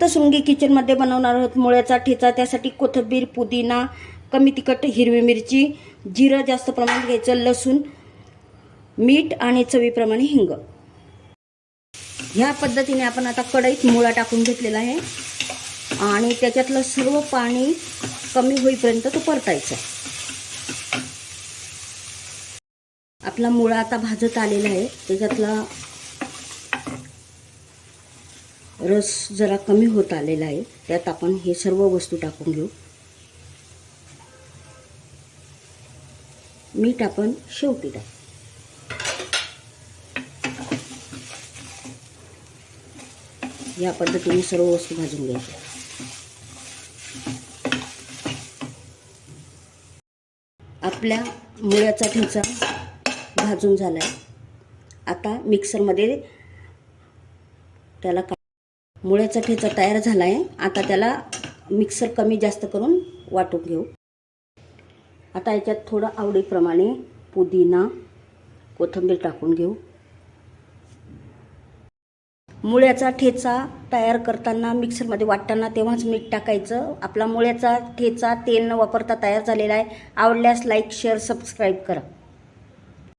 सप्तशृंगी किचनमध्ये बनवणार आहोत. मुळ्याचा ठेचा त्यासाठी कोथिंबीर पुदिना कमी तिखट हिरवी मिरची जिरं जास्त प्रमाणात घ्यायचं लसूण मीठ आणि चवीप्रमाणे हिंग. ह्या पद्धतीने आपण आता कढईत मुळा टाकून घेतलेला आहे. आणि त्याच्यातलं सर्व पाणी कमी होईपर्यंत तो परतायचा. आपला मुळा आता भाजत आलेला आहे. त्याच्यातला रस जरा कमी होत आलेला आहे. त्यात आपण हे सर्व वस्तू टाकून घेऊ. मीठ आपण शेवटी टाकू. या पद्धतीने सर्व वस्तू भाजून घ्यायच्या. आपल्या मुळ्याचा ठेचा भाजून झाला आहे आता मिक्सरमध्ये त्याला का मुळ्याचा ठेचा तयार झाला आहे आता त्याला मिक्सर कमी जास्त करून वाटून घेऊ. आता याच्यात थोडं आवडीप्रमाणे पुदिना कोथिंबीर टाकून घेऊ. मुळ्याचा ठेचा तयार करताना मिक्सरमध्ये वाटताना तेव्हाच मीठ टाकायचं. आपला मुळ्याचा ठेचा तेल न वापरता तयार झालेला आहे. आवडल्यास लाईक शेअर सबस्क्राईब करा.